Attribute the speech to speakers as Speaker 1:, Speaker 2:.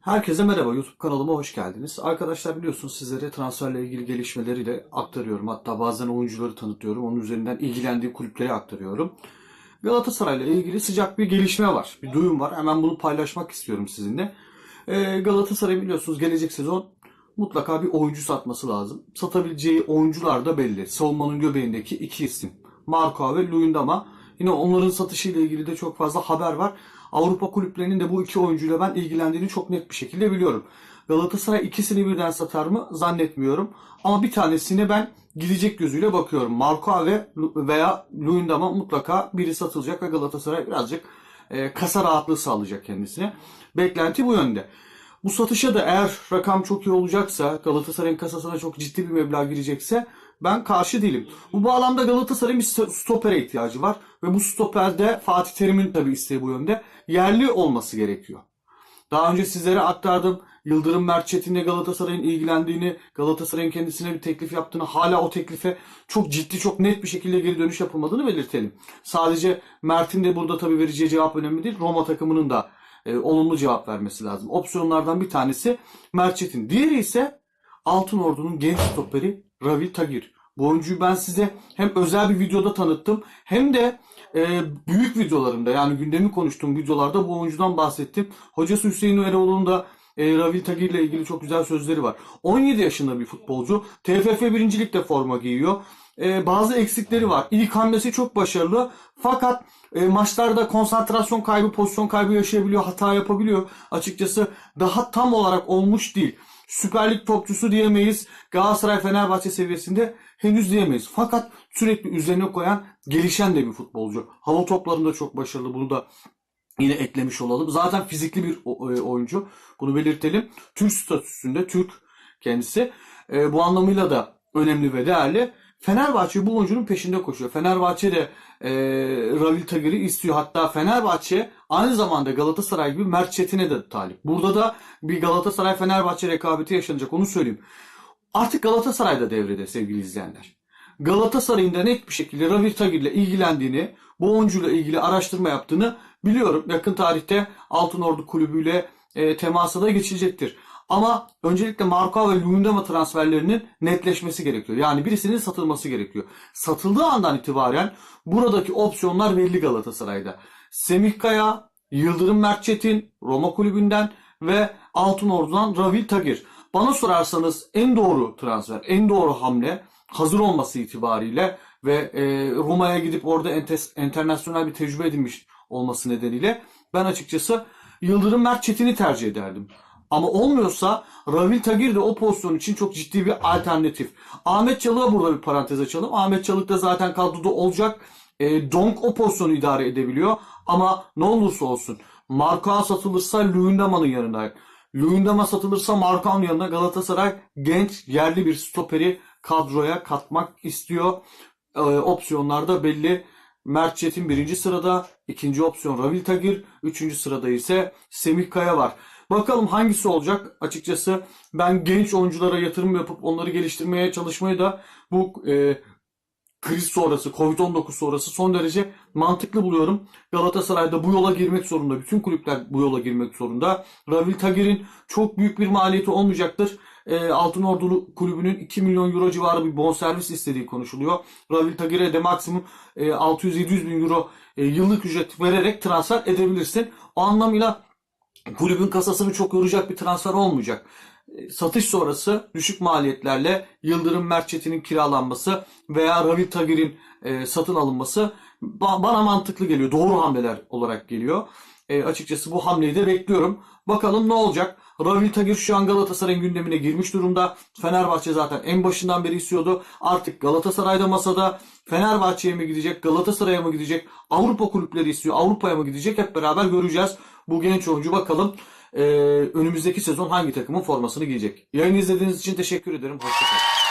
Speaker 1: Herkese merhaba, YouTube kanalıma hoş geldiniz. Arkadaşlar biliyorsunuz sizlere transferle ilgili gelişmeleriyle aktarıyorum. Hatta bazen oyuncuları tanıtıyorum. Onun üzerinden ilgilendiğim kulüpleri aktarıyorum. Galatasaray'la ilgili sıcak bir gelişme var. Bir duyum var. Hemen bunu paylaşmak istiyorum sizinle. Ee, Galatasaray biliyorsunuz gelecek sezon mutlaka bir oyuncu satması lazım. Satabileceği oyuncular da belli. Savunmanın göbeğindeki iki isim. Marco ve Luyendama. Yine onların satışıyla ilgili de çok fazla haber var. Avrupa kulüplerinin de bu iki oyuncuyla ben ilgilendiğini çok net bir şekilde biliyorum. Galatasaray ikisini birden satar mı zannetmiyorum. Ama bir tanesine ben gidecek gözüyle bakıyorum. Marco ve veya Luyendama mutlaka biri satılacak ve Galatasaray birazcık e, kasa rahatlığı sağlayacak kendisine. Beklenti bu yönde. Bu satışa da eğer rakam çok iyi olacaksa, Galatasaray'ın kasasına çok ciddi bir meblağ girecekse ben karşı değilim. Bu bağlamda Galatasaray'ın bir stopere ihtiyacı var. Ve bu stoperde Fatih Terim'in tabii isteği bu yönde. Yerli olması gerekiyor. Daha önce sizlere aktardım. Yıldırım Mert Çetin'le Galatasaray'ın ilgilendiğini, Galatasaray'ın kendisine bir teklif yaptığını, hala o teklife çok ciddi, çok net bir şekilde geri dönüş yapılmadığını belirtelim. Sadece Mert'in de burada tabii vereceği cevap önemli değil. Roma takımının da e, olumlu cevap vermesi lazım. Opsiyonlardan bir tanesi Mert Çetin. Diğeri ise Altın Ordu'nun genç stoperi Ravi Tagir. Bu oyuncuyu ben size hem özel bir videoda tanıttım hem de e, büyük videolarımda yani gündemi konuştuğum videolarda bu oyuncudan bahsettim. Hocası Hüseyin Eroğlu'nun da e, Ravil Tagir ile ilgili çok güzel sözleri var. 17 yaşında bir futbolcu. TFF birincilikte forma giyiyor. E, bazı eksikleri var. İlk hamlesi çok başarılı. Fakat e, maçlarda konsantrasyon kaybı, pozisyon kaybı yaşayabiliyor, hata yapabiliyor. Açıkçası daha tam olarak olmuş değil. Süper Lig topçusu diyemeyiz. Galatasaray Fenerbahçe seviyesinde henüz diyemeyiz. Fakat sürekli üzerine koyan, gelişen de bir futbolcu. Hava toplarında çok başarılı. Bunu da yine eklemiş olalım. Zaten fizikli bir e, oyuncu. Bunu belirtelim. Türk statüsünde Türk kendisi. E, bu anlamıyla da önemli ve değerli. Fenerbahçe bu oyuncunun peşinde koşuyor. Fenerbahçe de e, Ravil Tagir'i istiyor. Hatta Fenerbahçe aynı zamanda Galatasaray gibi Mert Çetin'e de talip. Burada da bir Galatasaray-Fenerbahçe rekabeti yaşanacak onu söyleyeyim. Artık Galatasaray da devrede sevgili izleyenler. Galatasaray'ın da net bir şekilde Ravil Tagir'le ilgilendiğini, bu oyuncuyla ilgili araştırma yaptığını biliyorum. Yakın tarihte Altınordu kulübüyle e, temasa da geçilecektir. Ama öncelikle Marco ve Luyendama transferlerinin netleşmesi gerekiyor. Yani birisinin satılması gerekiyor. Satıldığı andan itibaren buradaki opsiyonlar belli Galatasaray'da. Semih Kaya, Yıldırım Mert Çetin, Roma kulübünden ve Altınordu'dan Ravil Tagir. Bana sorarsanız en doğru transfer, en doğru hamle hazır olması itibariyle ve e, Roma'ya gidip orada entes, internasyonel bir tecrübe edinmiş olması nedeniyle ben açıkçası Yıldırım Mert Çetin'i tercih ederdim. Ama olmuyorsa Ravil Tagir de o pozisyon için çok ciddi bir alternatif. Ahmet Çalık'a burada bir parantez açalım. Ahmet Çalık da zaten kadroda olacak. E, Donk o pozisyonu idare edebiliyor. Ama ne olursa olsun Marka satılırsa Luyendama'nın yanında. Luyendama satılırsa Markan'ın yanında Galatasaray genç yerli bir stoperi kadroya katmak istiyor. E, opsiyonlar da belli. Mert Çetin birinci sırada, ikinci opsiyon Ravil Tagir, üçüncü sırada ise Semih Kaya var. Bakalım hangisi olacak? Açıkçası ben genç oyunculara yatırım yapıp onları geliştirmeye çalışmayı da bu e, kriz sonrası, Covid-19 sonrası son derece mantıklı buluyorum. Galatasaray'da bu yola girmek zorunda. Bütün kulüpler bu yola girmek zorunda. Ravil Tagir'in çok büyük bir maliyeti olmayacaktır. E, Altın Ordu kulübünün 2 milyon euro civarı bir bonservis istediği konuşuluyor. Ravil Tagir'e de maksimum e, 600-700 bin euro e, yıllık ücret vererek transfer edebilirsin. O anlamıyla kulübün kasasını çok yoracak bir transfer olmayacak. Satış sonrası düşük maliyetlerle Yıldırım Mert Çetin'in kiralanması veya Ravil Tagir'in e, satın alınması bana mantıklı geliyor. Doğru hamleler olarak geliyor. E, açıkçası bu hamleyi de bekliyorum. Bakalım ne olacak? Ravil Tagir şu an Galatasaray'ın gündemine girmiş durumda. Fenerbahçe zaten en başından beri istiyordu. Artık Galatasaray'da masada. Fenerbahçe'ye mi gidecek, Galatasaray'a mı gidecek, Avrupa kulüpleri istiyor, Avrupa'ya mı gidecek hep beraber göreceğiz. Bu genç oyuncu bakalım e, önümüzdeki sezon hangi takımın formasını giyecek. Yayını izlediğiniz için teşekkür ederim. Hoşçakalın.